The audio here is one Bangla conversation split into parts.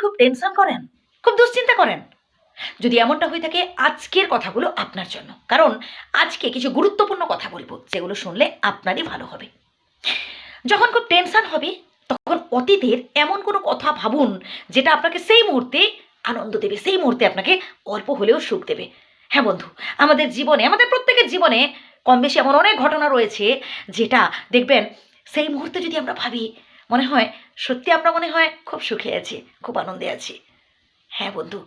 খুব টেনশন করেন, খুব দুশ্চিন্তা করেন। যদি এমনটা হয়ে থাকে, আজকের কথাগুলো আপনার জন্য। কারণ আজকে কিছু গুরুত্বপূর্ণ কথা বলব, যেগুলো শুনলে আপনারই ভালো হবে। যখন খুব টেনশন হবে, তখন অতীতের এমন কোনো কথা ভাবুন, যেটা আপনাকে সেই মুহূর্তে আনন্দ দেবে, সেই মুহূর্তে আপনাকে অল্প হলেও সুখ দেবে। হ্যাঁ বন্ধু, আমাদের জীবনে, আমাদের প্রত্যেকের জীবনে কম বেশি এমন অনেক ঘটনা রয়েছে, যেটা দেখবেন সেই মুহূর্তে যদি আমরা ভাবি, মনে হয় সত্যি আমরা মনে হয় খুব সুখে আছি, খুব আনন্দে আছি। হ্যাঁ বন্ধু,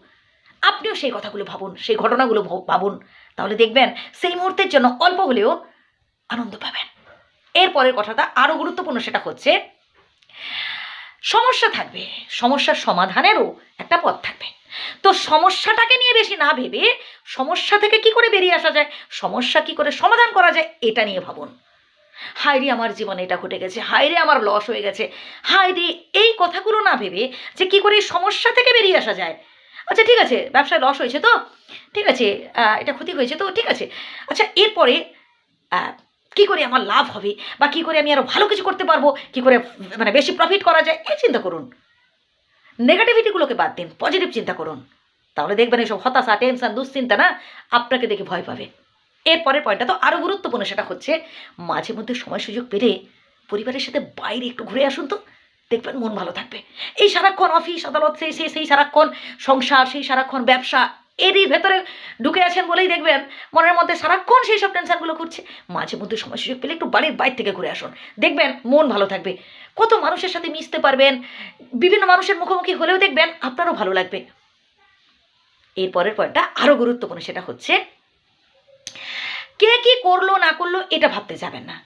আপনিও সেই কথাগুলো ভাবুন, সেই ঘটনাগুলো ভাব- ভাবুন। তাহলে দেখবেন সেই মুহূর্তের জন্য অল্প হলেও আনন্দ পাবেন। এরপরের কথাটা আরও গুরুত্বপূর্ণ সেটা হচ্ছে, সমস্যা থাকবে, সমস্যার সমাধানেরও একটা পথ থাকবে। তো সমস্যাটাকে নিয়ে বেশি না ভেবে সমস্যা থেকে কি করে বেরিয়ে আসা যায়, সমস্যা কি করে সমাধান করা যায়, এটা নিয়ে ভাবুন। হায়রে আমার জীবনে এটা ঘটে গেছে হায়রে আমার লস হয়ে গেছে হায়রে এই কথাগুলো না ভেবে যে কি করে সমস্যা থেকে বেরিয়ে আসা যায়। আচ্ছা ঠিক আছে, ব্যবসায় লস হয়েছে তো? ঠিক আছে এটা ক্ষতি হয়েছে তো? ঠিক আছে। আচ্ছা এরপরে কি করে আমার লাভ হবে বা কি করে আমি আরও ভালো কিছু করতে পারব, কি করে মানে বেশি প্রফিট করা যায়, এই চিন্তা করুন। নেগেটিভিটিগুলোকে বাদ দিন পজিটিভ চিন্তা করুন। তাহলে দেখবেন এইসব হতাশা টেনশন দুশ্চিন্তা না আপনাকে দেখে ভয় পাবে। এরপরের পয়েন্টটা তো আরও গুরুত্বপূর্ণ, সেটা হচ্ছে মাঝে মধ্যে সময় সুযোগ পেলে পরিবারের সাথে বাইরে একটু ঘুরে আসুন তো, দেখবেন মন ভালো থাকবে। এই সারাক্ষণ অফিস আদালত, সেই সেই সেই সারাক্ষণ সংসার, সেই সারাক্ষণ ব্যবসা, এরই ভেতরে ঢুকে আছেন বলেই দেখবেন মনের মধ্যে সারাক্ষণ সেই সব টেনশনগুলো ঘুরছে। মাঝে মধ্যে সময় সুযোগ পেলে একটু বাড়ির বাইরে থেকে ঘুরে আসুন, দেখবেন মন ভালো থাকবে। কত মানুষের সাথে মিশতে পারবেন, বিভিন্ন মানুষের মুখোমুখি হলেও দেখবেন আপনারও ভালো লাগবে। এরপরের পয়েন্টটা আরও গুরুত্বপূর্ণ, সেটা হচ্ছে কে কি করল, না করল, এটা ভাবতে যাবেন না।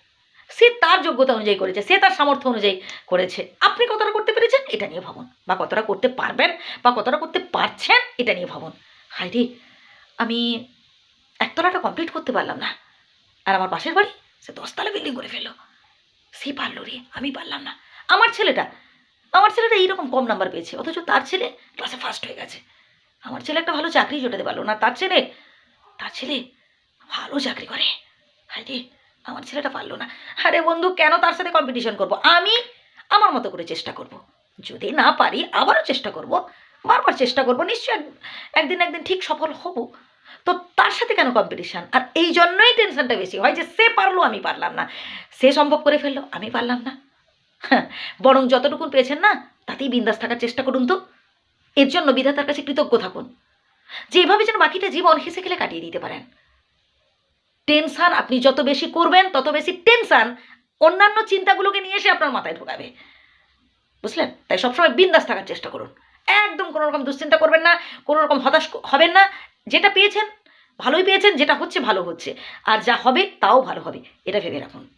সে তার যোগ্যতা অনুযায়ী করেছে, সে তার সামর্থ্য অনুযায়ী করেছে। আপনি কতটা করতে পেরেছেন, এটা নিয়ে ভাবুন। বা কতটা করতে পারবেন, বা কতটা করতে পারছেন, এটা নিয়ে ভাবুন। হাই রে, আমি একতলাটা কমপ্লিট করতে পারলাম না। আর আমার পাশের বাড়ি, সে দশতলা বিল্ডিং করে ফেলল। সে পারল রে, আমি পারলাম না। আমার ছেলেটা আমার ছেলেটা এইরকম কম নাম্বার পেয়েছে, অথচ তার ছেলে ক্লাসে ফার্স্ট হয়ে গেছে। আমার ছেলে একটা ভালো চাকরি জোটাতে পারল না, তার ছেলে তার ছেলে ভালো চাকরি করে। হায় রে আমার ছেলেটা পারল না। আরে বন্ধু কেন তার সাথে কম্পিটিশন করব? আমি আমার মতো করে চেষ্টা করব। যদি না পারি আবারও চেষ্টা করব। বারবার চেষ্টা করব নিশ্চয় একদিন একদিন ঠিক সফল হব। তো তার সাথে কেন কম্পিটিশন আর এই জন্যই টেনশনটা বেশি হয় যে সে পারল আমি পারলাম না। সে সম্ভব করে ফেলল আমি পারলাম না। হ্যাঁ, বরং যতটুকু পেয়েছেন না তাতেই বিন্দাস থাকার চেষ্টা করুন তো। এর জন্য বিধাতার কাছে কৃতজ্ঞ থাকুন। যে এভাবে যেন বাকিটা জীবন হেসে খেলে কাটিয়ে দিতে পারেন। টেনশন আপনি যত বেশি করবেন, তত বেশি টেনশান অন্যান্য চিন্তাগুলোকে নিয়ে এসে আপনার মাথায় ঢোকাবে। বুঝলেন? তাই সবসময় বিন্দাস থাকার চেষ্টা করুন। একদম কোনো রকম দুশ্চিন্তা করবেন না, কোনো রকম হতাশ হবেন না। যেটা পেয়েছেন, ভালোই পেয়েছেন, যেটা হচ্ছে, ভালো হচ্ছে। আর যা হবে, তাও ভালো হবে। এটা ভেবে রাখুন।